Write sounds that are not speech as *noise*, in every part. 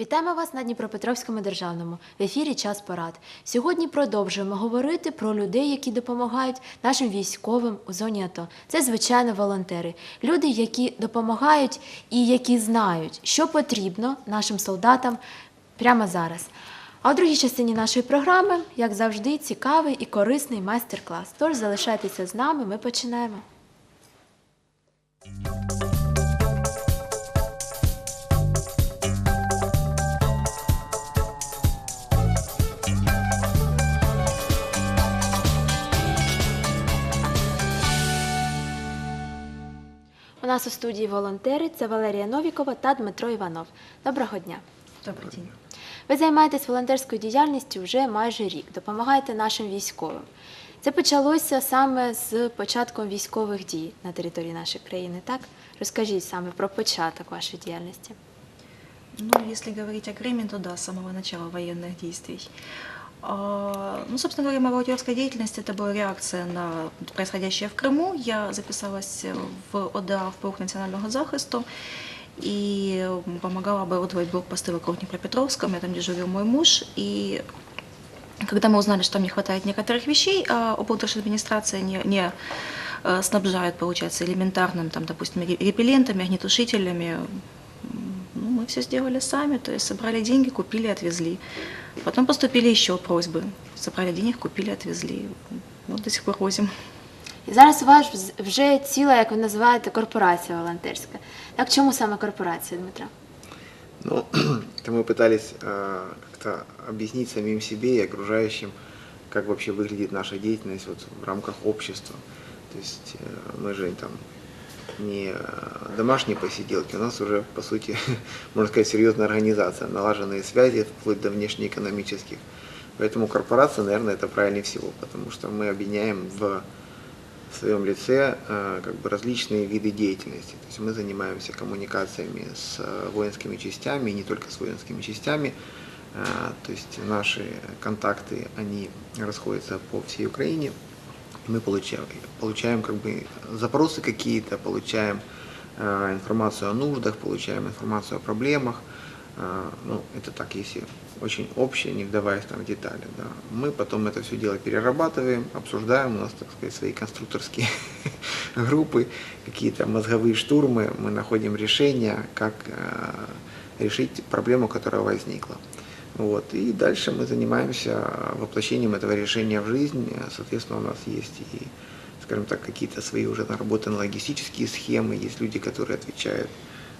Вітаємо вас на Дніпропетровському державному в ефірі Час порад. Сьогодні продовжуємо говорити про людей, які допомагають нашим військовим у зоні АТО. Це звичайно волонтери, люди, які допомагають і які знають, що потрібно нашим солдатам прямо зараз. А у другій частині нашої програми, як завжди, цікавий і корисний майстер-клас. Тож залишайтеся з нами, ми починаємо. нас у студії волонтери це Валерія Новікова та Дмитро Іванов. Доброго дня! Добрый день. Ви займаєтесь волонтерською діяльністю вже майже рік, допомагаєте нашим військовим. Це почалося саме з початком військових дій на території нашої країни. Так розкажіть саме про початок вашої діяльності. Ну, если говорить о Крыме, то да, с самого начала военных действий. А, Ну, собственно говоря, моя волонтерская деятельность это была реакция на происходящее в Крыму. Я записалась в ОДА в полк национального захисту и помогала оборудовать блокпосты вокруг Днепропетровска. У меня там дежурил мой муж. И когда мы узнали, что там не хватает некоторых вещей, а облдержадминистрация не, не э, снабжает, получается, элементарным, там, допустим, ре- репеллентами, огнетушителями, мы все сделали сами, то есть собрали деньги, купили, отвезли. Потом поступили еще просьбы. Собрали денег, купили, отвезли. Вот до сих пор возим. І зараз у вас вз- вже ціла, як ви називаєте, корпорація волонтерська. Так чому саме корпорація, Дмитро? Ну, *clears throat* это мы пытались э, как-то объяснить самим себе и окружающим, как вообще выглядит наша деятельность вот в рамках общества. То есть э, мы же там не э, домашние посиделки, у нас уже, по сути, *laughs* можно сказать, серьезная организация, налаженные связи вплоть до внешнеэкономических. Поэтому корпорация, наверное, это правильнее всего, потому что мы объединяем в в своем лице э, как бы различные виды деятельности. То есть мы занимаемся коммуникациями с э, воинскими частями, и не только с воинскими частями. То есть наши контакты, они расходятся по всей Украине. Мы получаем, получаем как бы запросы какие-то, получаем э, информацию о нуждах, получаем информацию о проблемах. Э, Ну, это так, если очень общее, не вдаваясь там в детали. Да. Мы потом это все дело перерабатываем, обсуждаем, у нас, так сказать, свои конструкторские *laughs* группы, какие-то мозговые штурмы, мы находим решения, как э, решить проблему, которая возникла. Вот. И дальше мы занимаемся воплощением этого решения в жизнь. Соответственно, у нас есть и, скажем так, какие-то свои уже наработанные логистические схемы, есть люди, которые отвечают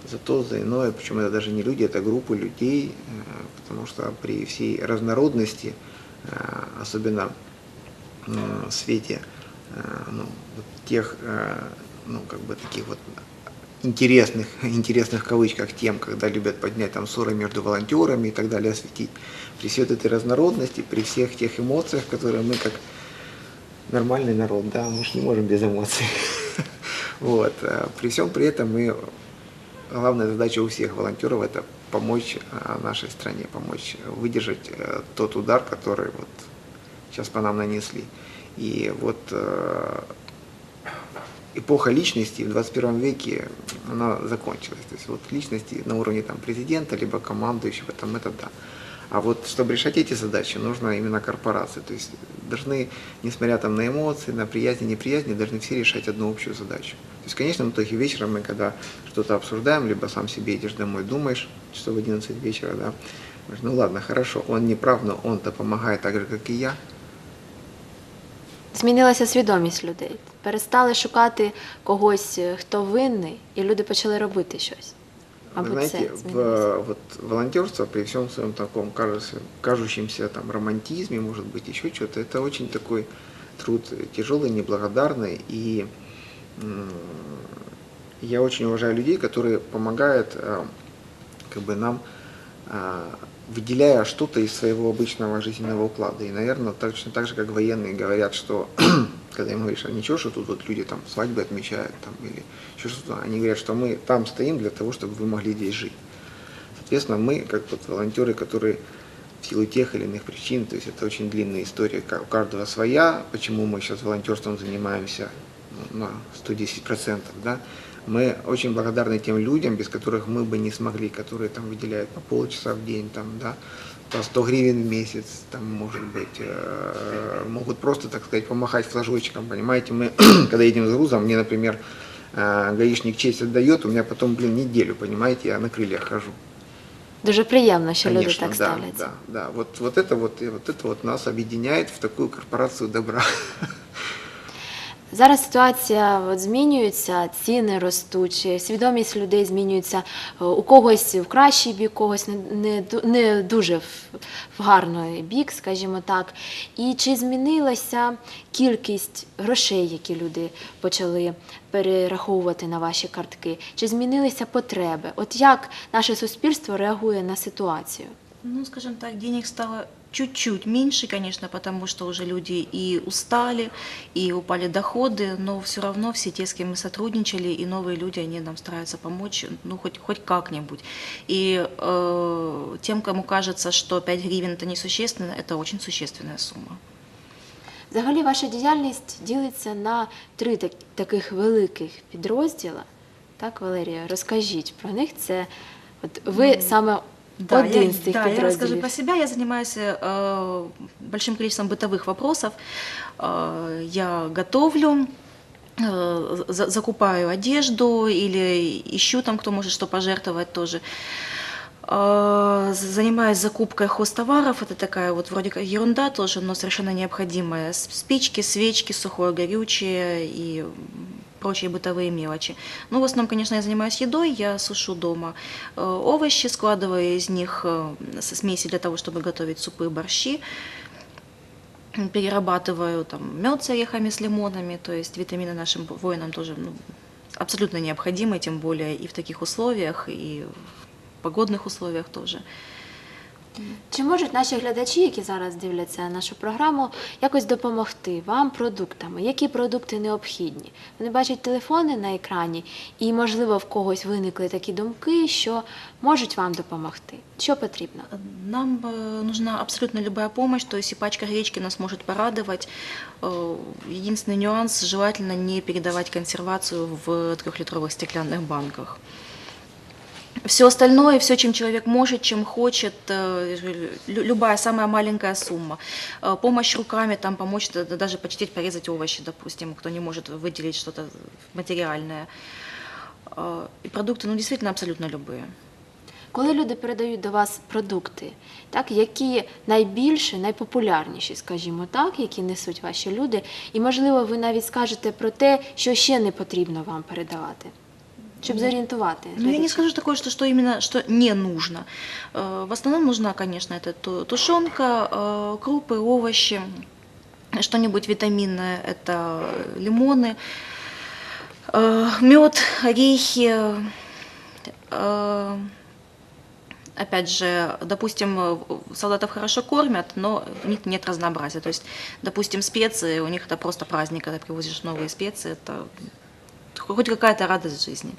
за то, за иное, причем это даже не люди, это группы людей, э, потому что при всей разнородности, э, особенно в свете э, ну, вот тех, ну, как бы таких вот интересных, *laughs* интересных кавычках тем, когда любят поднять там ссоры между волонтерами и так далее, осветить. При всей этой разнородности, при всех тех эмоциях, которые мы как нормальный народ, да, мы же не можем без эмоций. *laughs* Вот. э, При всем при этом мы главная задача у всех волонтеров это помочь э, нашей стране, помочь выдержать э, тот удар, который вот сейчас по нам нанесли. И вот э, эпоха личности в 21 веке она закончилась. То есть вот личности на уровне там, президента, либо командующего, там, это да. А вот чтобы решать эти задачи, нужно именно корпорации. То есть должны, несмотря там, на эмоции, на приязнь, неприязни, должны все решать одну общую задачу. То есть, в итоге вечером мы, когда что-то обсуждаем, либо сам себе идешь домой, думаешь, часов в 11 вечера, да, ну ладно, хорошо, он не прав, но он-то помогает так же, как и я. Змінилася свідомість людей. Перестали шукати когось, е, хто винний, і люди почали робити щось. Вы Мабуть, знаете, це в, змінилося. вот, волонтерство при всем своем таком кажется, кажущемся там романтизме, может быть, еще что-то, это очень такой труд тяжелый, неблагодарный. И м, я очень уважаю людей, которые помогают э, как бы нам, э, выделяя что-то из своего обычного жизненного уклада. И, наверное, точно так же, как военные говорят, что *clears throat* когда им говоришь, а ничего, что тут вот люди там свадьбы отмечают там, или еще что-то, они говорят, что мы там стоим для того, чтобы вы могли здесь жить. Соответственно, мы, как вот волонтеры, которые в силу тех или иных причин, то есть это очень длинная история, у каждого своя, почему мы сейчас волонтерством занимаемся ну, на 110%, да, Мы очень благодарны тем людям, без которых мы бы не смогли, которые там выделяют по полчаса в день, там, да, по 100 гривен в месяц, там, может быть, э, могут просто, так сказать, помахать флажочком, понимаете, мы, *clears throat* когда едем с грузом, мне, например, э, гаишник честь отдает, у меня потом, блин, неделю, понимаете, я на крыльях хожу. Дуже приємно, що люди Конечно, так да, ставляться. да, да. Вот, вот это вот, вот это вот нас объединяет в такую корпорацию добра. *laughs* Зараз ситуація от, змінюється, ціни ростуть, свідомість людей змінюється е, у когось в кращий бік, когось не, не, дуже в гарний бік, скажімо так. І чи змінилася кількість грошей, які люди почали перераховувати на ваші картки? Чи змінилися потреби? От як наше суспільство реагує на ситуацію? Ну, скажем так, денег стало чуть-чуть меньше, конечно, потому что уже люди и устали, и упали доходы, но все равно все те, с кем мы сотрудничали, и новые люди, они нам стараются помочь, ну, хоть, хоть как-нибудь. И э, тем, кому кажется, что 5 гривен это несущественно, это очень существенная сумма. Взагалі, ваша діяльність ділиться на три так- таких великих підрозділа. Так, Валерія, розкажіть про них. Це от ви саме Да, один я, з цих да, я расскажу підрозділів. про себя. Я занимаюсь э, большим количеством бытовых вопросов. Э, я готовлю, э, за- закупаю одежду или ищу там, кто может что пожертвовать тоже. Э, Занимаюсь закупкой хозтоваров. Это такая вот вроде как ерунда тоже, но совершенно необходимая. С- Спички, свечки, сухое горючее и прочие бытовые мелочи. Ну, в основном, конечно, я занимаюсь едой, я сушу дома э, овощи, складываю из них э, смеси для того, чтобы готовить супы, борщи. Перерабатываю там мед с орехами, с лимонами, то есть витамины нашим воинам тоже ну, абсолютно необходимы, тем более и в таких условиях, и в погодных условиях тоже. Чи можуть наші глядачі, які зараз дивляться нашу програму, якось допомогти вам продуктами? Які продукти необхідні? Вони бачать телефони на екрані, і, можливо, в когось виникли такі думки, що можуть вам допомогти. Що потрібно? Нам э, нужна абсолютно любая помощь, то есть и пачка гречки нас может порадовать. Э, Единственный нюанс – желательно не передавать консервацию в трехлитровых стеклянных банках. Все остальное, все, чем человек может, чем хочет, э, лю- любая самая маленькая сумма. Э, Помощь руками, там помочь да- да даже почтить, порезать овощи, допустим, кто не может выделить что-то материальное. Э, И продукты, ну, действительно, абсолютно любые. Коли люди передають до вас продукти, так, які найбільше, найпопулярніші, скажімо так, які несуть ваші люди, і можливо, ви навіть скажете про те, що ще не потрібно вам передавати, щоб зорієнтувати. Ну, я не глядачів. скажу такое, что, что именно что не нужно. Э, В основном нужна, конечно, это ту- тушенка, э, крупы, овощи, что-нибудь витаминное, это лимоны, мед, орехи. э, Опять же, допустим, э, солдатов хорошо кормят, но у них нет разнообразия. То есть, допустим, специи, у них это просто праздник, когда привозишь новые специи, это хоть какая-то радость жизни.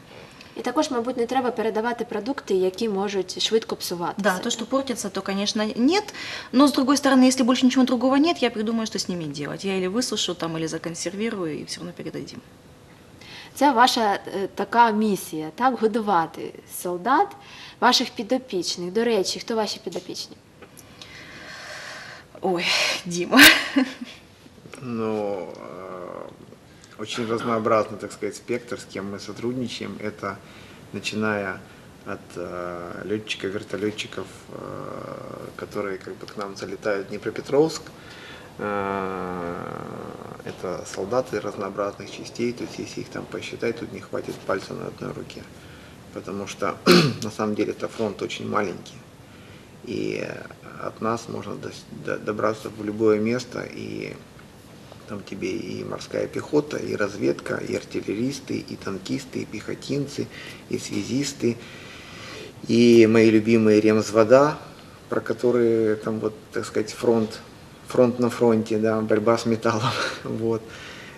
І також, мабуть, не треба передавати продукти, які можуть швидко псуватися. Да, то, что портится, то, конечно, нет. Но, с другой стороны, если больше ничего другого нет, я придумаю, что с ними делать. Я или высушу там, или законсервирую, и все равно передадим. Це ваша е, така місія, так, годувати солдат, ваших підопічних. До речі, хто ваші підопічні? Ой, Дима. Ну, э, очень разнообразный, так сказать, спектр, с кем мы сотрудничаем. Это начиная от э, летчиков, вертолетчиков, э, которые как бы к нам залетают в Днепропетровск. Э, Это солдаты разнообразных частей, то есть если их там посчитать, тут не хватит пальца на одной руке. Потому что *clears throat* на самом деле это фронт очень маленький. И от нас можно дос- до- добраться в любое место, и там тебе и морская пехота, и разведка, и артиллеристы, и танкисты, и пехотинцы, и связисты, и мои любимые ремзвода, про которые там вот, так сказать, фронт, фронт на фронте, да, борьба с металлом, *laughs* вот.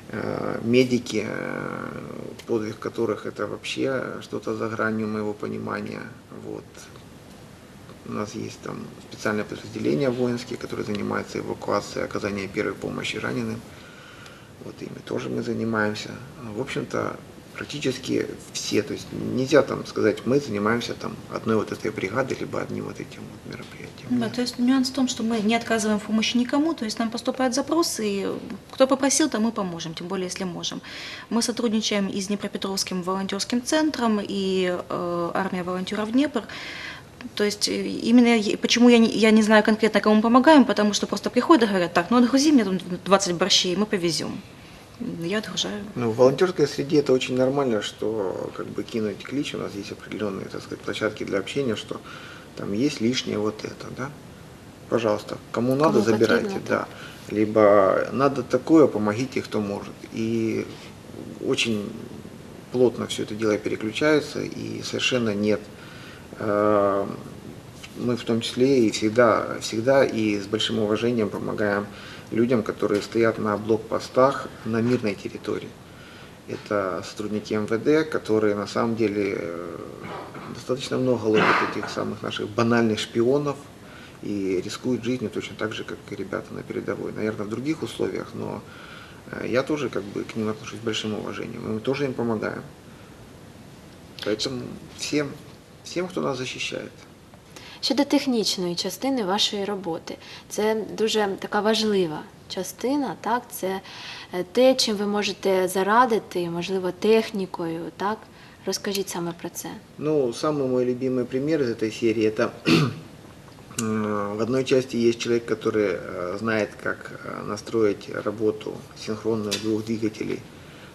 Э, Медики, э, подвиг которых это вообще что-то за гранью моего понимания, вот. У нас есть там специальное подразделение воинские, которое занимается эвакуацией, оказанием первой помощи раненым. Вот ими тоже мы занимаемся. В общем-то, практически все. То есть нельзя там сказать, мы занимаемся там одной вот этой бригадой, либо одним вот этим вот мероприятием. Да, то есть нюанс в том, что мы не отказываем в помощи никому, то есть нам поступает запрос, и кто попросил, то мы поможем, тем более если можем. Мы сотрудничаем и с Днепропетровским волонтерским центром, и э, армия волонтеров Днепр. То есть э, именно почему я не, я не знаю конкретно, кому помогаем, потому что просто приходят и говорят, так, ну отгрузи мне тут 20 борщей, мы повезем. Я отгружаю. Ну, в волонтерской среде это очень нормально, что как бы кинуть клич, у нас есть определенные, так сказать, площадки для общения, что там есть лишнее вот это, да? Пожалуйста, кому надо, Кому забирайте, потрібно, да. Либо надо такое, помогите, кто может. И очень плотно все это дело переключается, и совершенно нет мы в том числе и всегда, всегда и с большим уважением помогаем людям, которые стоят на блокпостах на мирной территории. Это сотрудники МВД, которые на самом деле э, достаточно много ловят этих самых наших банальных шпионов и рискуют жизнью точно так же, как и ребята на передовой. Наверное, в других условиях, но э, я тоже как бы к ним отношусь с большим уважением. И мы тоже им помогаем. Поэтому всем, всем, кто нас защищает. Щодо технічної частини вашої роботи, це дуже така важлива частина, так? Це е, те, чим ви можете зарадити, можливо, технікою, так? Розкажіть саме про це. Ну, самый мой любимый пример из этой серии это э, в одной части есть человек, который э, знает, как э, настроить работу синхронную двух двигателей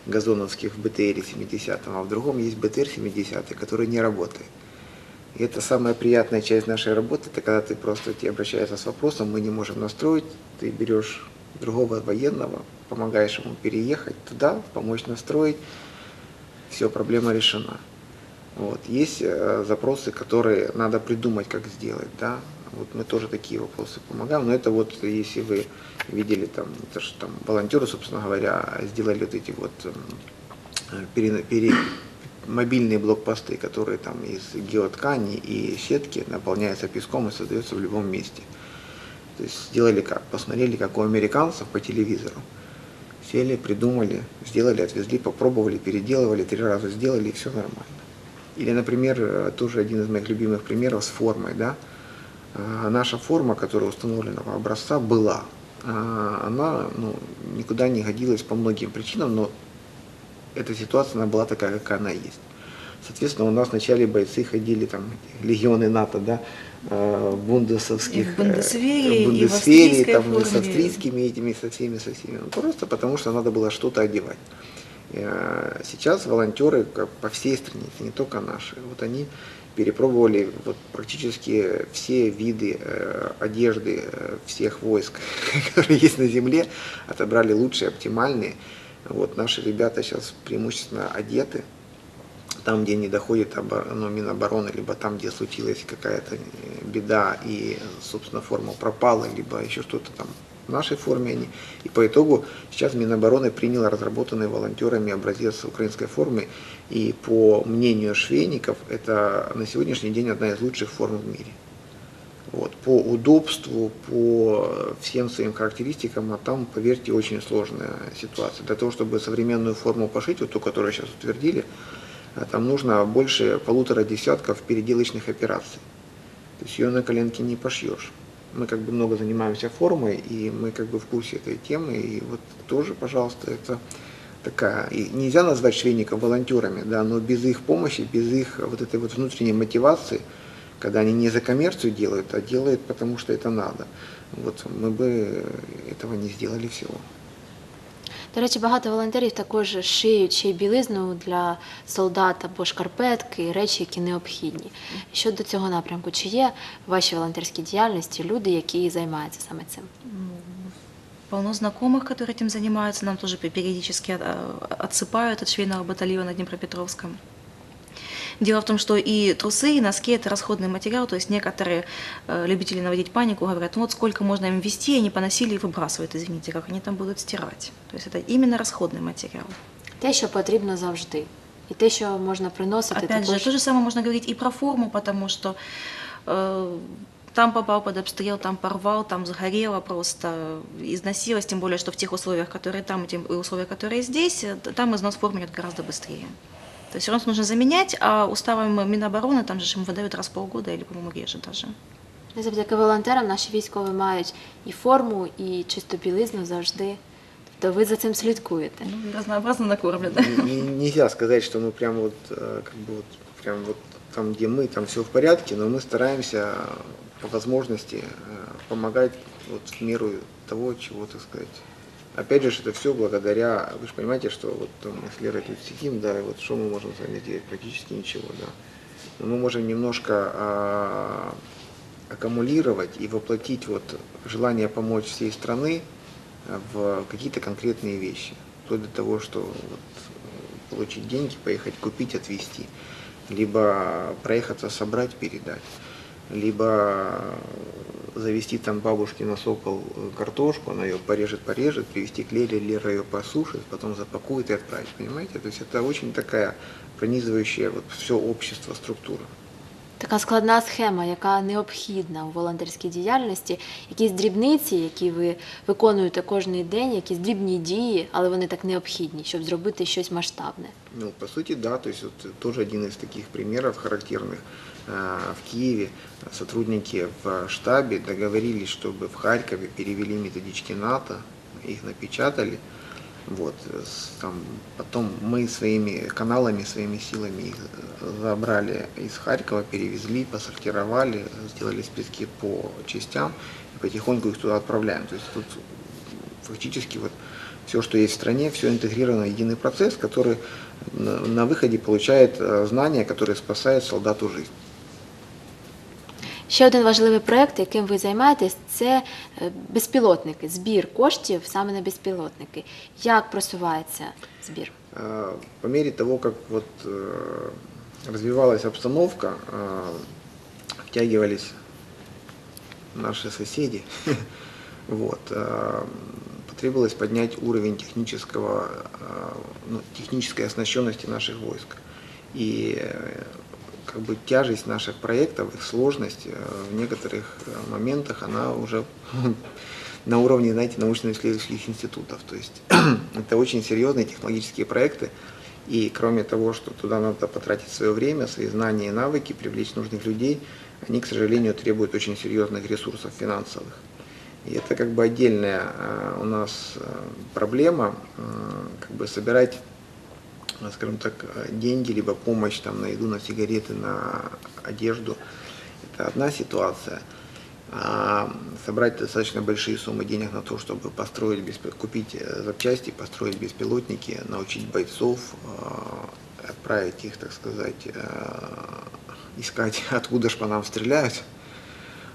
газоновских в БТР 70, а в другом есть БТР 70, который не работает. И это самая приятная часть нашей работы, это когда ты просто тебе обращаешься с вопросом, мы не можем настроить, ты берешь другого военного, помогаешь ему переехать туда, помочь настроить, все, проблема решена. Вот. Есть э, запросы, которые надо придумать, как сделать, да. Вот мы тоже такие вопросы помогаем. Но это вот, если вы видели там, это же там волонтеры, собственно говоря, сделали вот эти вот эм, э, пере- пере- мобильные блокпосты, которые там из геоткани и сетки наполняются песком и создается в любом месте. То есть сделали как? Посмотрели, как у американцев по телевизору. Сели, придумали, сделали, отвезли, попробовали, переделывали, три раза сделали, и все нормально. Или, например, тоже один из моих любимых примеров с формой, да. А, Наша форма, которая установленного образца, была. А, Она ну, никуда не годилась по многим причинам, но эта ситуация, она была такая, какая она есть. Соответственно, у нас вначале бойцы ходили, там, легионы НАТО, да, э, бундесовских, в бундесвере, э, бундесвере, там, и с форме. австрийскими этими, со всеми, со всеми. Ну, просто потому, что надо было что-то одевать. Э, Сейчас волонтеры как по всей стране, это не только наши, вот они перепробовали вот практически все виды э, одежды э, всех войск, *laughs* которые есть на земле, отобрали лучшие, оптимальные. Вот наши ребята сейчас преимущественно одеты, там, где не доходит ну, Минобороны, либо там, где случилась какая-то э, беда и, собственно, форма пропала, либо еще что-то там в нашей форме они. И по итогу сейчас Минобороны приняла разработанный волонтерами образец украинской формы. И по мнению швейников, это на сегодняшний день одна из лучших форм в мире. Вот. По удобству, по всем своим характеристикам, а там, поверьте, очень сложная ситуация. Для того, чтобы современную форму пошить, вот ту, которую сейчас утвердили, а там нужно больше полутора десятков переделочных операций. То есть ее на коленке не пошьешь. Мы как бы много занимаемся формой, и мы как бы в курсе этой темы. И вот тоже, пожалуйста, это такая... И нельзя назвать швейников волонтерами, да, но без их помощи, без их вот этой вот внутренней мотивации, когда они не за коммерцию делают, а делают потому, что это надо. Вот мы бы этого не сделали всего. До речі, багато волонтерів також шиють ще й білизну для солдат або шкарпетки, речі, які необхідні. Щодо цього напрямку, чи є в вашій волонтерській діяльності люди, які займаються саме цим? Ну, Полно знакомых, которые этим занимаются, нам тоже периодически э, отсыпают от швейного батальона Днепропетровском. Дело в том, что и трусы, и носки – это расходный материал, то есть некоторые э, любители наводить панику говорят, ну вот сколько можно им вести, они поносили и выбрасывают, извините, как они там будут стирать. То есть это именно расходный материал. Те, що потрібно завжди, і те, що можна приносити, Опять же, то же самое можно говорить и про форму, потому что э, там попал под обстрел, там порвал, там сгорело просто, износилось, тем более, что в тех условиях, которые там, и тем и условиях, которые здесь, э, там износ формы идет гораздо быстрее. То есть ремонт нужно заменять, а уставом Минобороны там же ему выдают раз в полгода или, по-моему, реже даже. І Завдяки волонтерам наші військові мають і форму, і чисту білизну завжди. Тобто ви за цим слідкуєте. Ну, и разнообразно накормлено. Не- не- Нельзя сказать, что мы прям вот, э, как бы вот, прям вот там, где мы, там все в порядке, но мы стараемся э, по возможности э, помогать вот в меру того, чего, так сказать. Опять же, это все благодаря, вы же понимаете, что вот там мы с Лерой тут сидим, да, и вот что мы можем с вами сделать? Практически ничего, да. Но мы можем немножко а, аккумулировать и воплотить вот желание помочь всей страны а, в какие-то конкретные вещи. Вплоть до того, что вот, э, получить деньги, поехать купить, отвезти, либо проехаться, собрать, передать, либо завести там бабушке на сокол э, картошку, она ее порежет, порежет, привезти к Лере, Лера ее посушит, потом запакует и отправить, понимаете? То есть это очень такая пронизывающая вот все общество структура. Така складна схема, яка необхідна у волонтерській діяльності, якісь дрібниці, які ви виконуєте кожен день, якісь дрібні дії, але вони так необхідні, щоб зробити щось масштабне. Ну, по сути, да, то есть вот тоже один из таких примеров характерных. А, В Киеве сотрудники в штабе договорились, чтобы в Харькове перевели методички НАТО, их напечатали. Вот, там, потом мы своими каналами, своими силами их э, забрали из Харькова, перевезли, посортировали, сделали списки по частям и потихоньку их туда отправляем. То есть тут фактически вот все, что есть в стране, все интегрировано в единый процесс, который на, на выходе получает э, знания, которые спасают солдату жизнь. Ще один важливий проект, яким ви займаєтесь, це е, безпілотники, збір коштів саме на безпілотники. Як просувається збір? Э, По мере того, как вот э, развивалась обстановка, э, втягивались наши соседи, вот, *laughs* э, потребовалось поднять уровень технического, э, ну, технической оснащенности наших войск. И э, как бы тяжесть наших проектов, их сложность э, в некоторых э, моментах, она уже *laughs* на уровне, знаете, научно-исследовательских институтов. То есть *clears throat* это очень серьезные технологические проекты. И кроме того, что туда надо потратить свое время, свои знания и навыки, привлечь нужных людей, они, к сожалению, требуют очень серьезных ресурсов финансовых. И это как бы отдельная э, у нас проблема, как бы собирать скажем так, деньги, либо помощь там, на еду, на сигареты, на одежду. Это одна ситуация. А собрать достаточно большие суммы денег на то, чтобы построить, купить э, запчасти, построить беспилотники, научить бойцов, э, отправить их, так сказать, э, искать, *laughs* откуда ж по нам стреляют.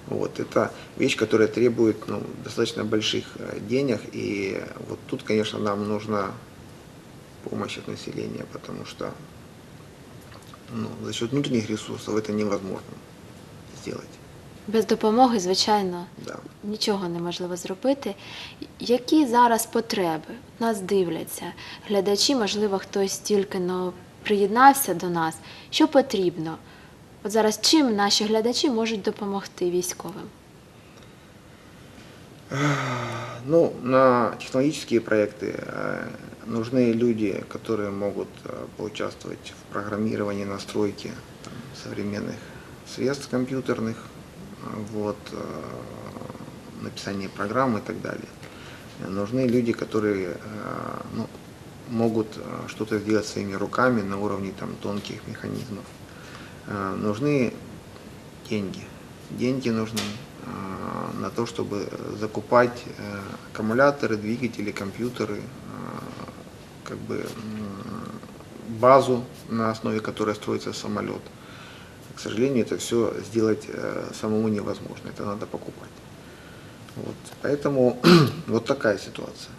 Вот, это вещь, которая требует ну, достаточно больших э, денег, и вот тут, конечно, нам нужна помощь от населения, потому что ну, за счет внутренних ресурсов это невозможно сделать. Без допомоги, звичайно, Да. нічого неможливо зробити. Які зараз потреби? Нас дивляться глядачі, можливо, хтось тільки но приєднався до нас. Що потрібно? От зараз чим наші глядачі можуть допомогти військовим? Ну, на технологические проекты э, нужны люди, которые могут э, поучаствовать в программировании, настройке современных средств компьютерных, вот, э, написании программ и так далее. Нужны люди, которые э, ну, могут что-то сделать своими руками на уровне там, тонких механизмов. Нужны деньги. Деньги нужны на то, чтобы закупать аккумуляторы, двигатели, компьютеры, как бы м, базу, на основе которой строится самолет. К сожалению, это все сделать э, самому невозможно, это надо покупать. Вот. Поэтому *clears throat* вот такая ситуация.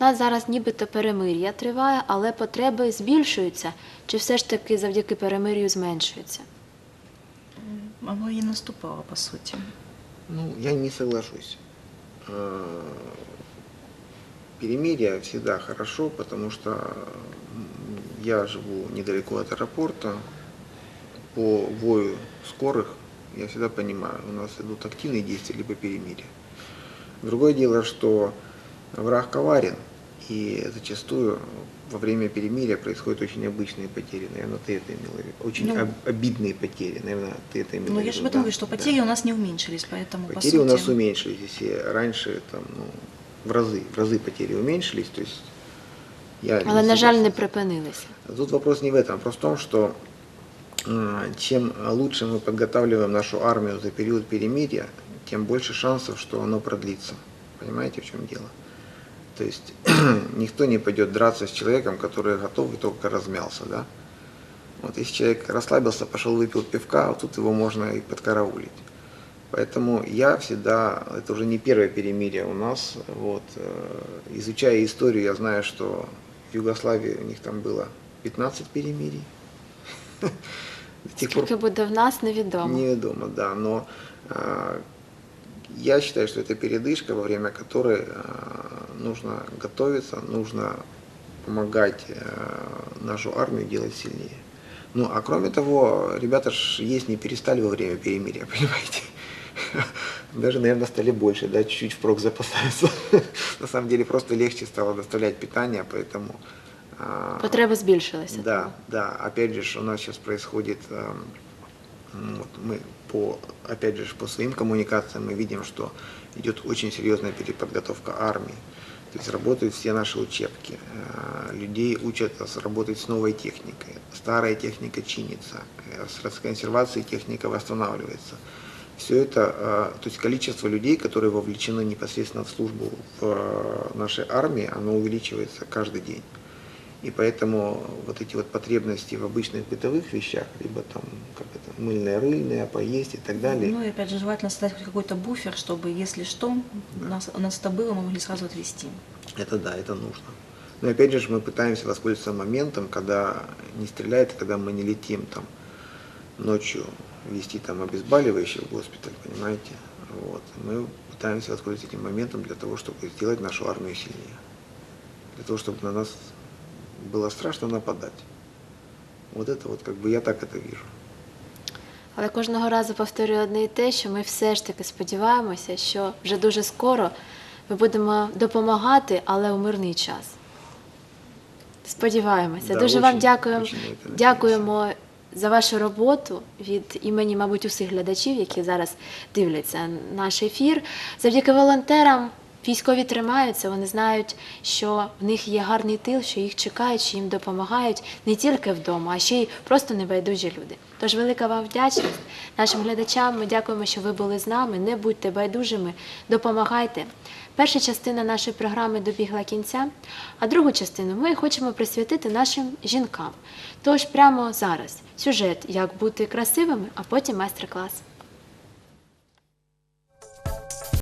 У нас зараз нібито перемир'я триває, але потреби збільшуються. Чи все ж таки завдяки перемир'ю зменшуються? Оно и наступало, по сути. Ну, я не соглашусь. Перемирие всегда хорошо, потому что я живу недалеко от аэропорта. По вою скорых я всегда понимаю, у нас идут активные действия, либо перемирие. Другое дело, что враг коварен, и зачастую во время перемирия происходят очень обычные потери. Наверное, ты это имела в виду. Очень Ну. об- обидные потери. Наверное, ты это имела Ну, в я виду. же об этом да, говорю, что да. потери у нас не уменьшились, поэтому, по Потери у нас сути, уменьшились. Если раньше там, ну, в разы, в разы потери уменьшились, то есть я Але, на жаль, не припинилися. Тут вопрос не в этом, вопрос в том, что чем лучше мы подготавливаем нашу армию за период перемирия, тем больше шансов, что оно продлится. Понимаете, в чем дело? То есть *clears throat* никто не пойдет драться с человеком, который готов и только размялся, да? Вот если человек расслабился, пошел выпил пивка, вот тут его можно и подкараулить. Поэтому я всегда, это уже не первое перемирие у нас, вот, э, изучая историю, я знаю, что в Югославии у них там было 15 перемирий. *laughs* До Скільки буде в нас, невідомо. неведомо, да, но э, я считаю, что это передышка, во время которой э, нужно готовиться, нужно помогать э, нашу армию делать сильнее. Ну, а кроме того, ребята ж есть не перестали во время перемирия, *laughs* понимаете? Даже, наверное, стали больше, да, чуть-чуть впрок запасаются. *laughs* На самом деле просто легче стало доставлять питание, поэтому... а, Потреби збільшилися. да, да. Опять же, у нас сейчас происходит, м, вот мы по, опять же, по своим коммуникациям мы видим, что идет очень серьезная переподготовка армии. То есть работают все наши учебки. Э, Людей учат работать с новой техникой. Старая техника чинится. э, С расконсервацией техника восстанавливается. Все это, э, то есть количество людей, которые вовлечены непосредственно в службу в э, нашей армии, оно увеличивается каждый день. И поэтому вот эти вот потребности в обычных бытовых вещах, либо там, как это, мыльные, рыльные, поесть и так далее, Ну и опять же, желательно создать хоть какой-то буфер, чтобы, если что, нас, у нас это было, мы могли сразу отвести. это да, это нужно. Но опять же, мы пытаемся воспользоваться моментом, когда не стреляет, когда мы не летим там ночью вести там обезболивающие в госпиталь, понимаете? Вот. Мы пытаемся воспользоваться этим моментом для того, чтобы сделать нашу армию сильнее. Для того, чтобы на нас было страшно нападать. Вот это вот как бы я так это вижу. Але кожного разу повторюю одне і те, що ми все ж таки сподіваємося, що вже дуже скоро ми будемо допомагати, але у мирний час. Сподіваємося. Да, дуже вам очень- дякуємо. очень на це Дякуємо за вашу роботу від імені, мабуть, усіх глядачів, які зараз дивляться наш ефір. Завдяки волонтерам військові тримаються, вони знають, що в них є гарний тил, що їх чекають, що їм допомагають не тільки вдома, а ще й просто небайдужі люди. Тож велика вам вдячність нашим глядачам. Ми дякуємо, що ви були з нами. Не будьте байдужими, допомагайте. Перша частина нашої програми добігла кінця, а другу частину ми хочемо присвятити нашим жінкам. Тож прямо зараз сюжет, як бути красивими, а потім майстер-клас.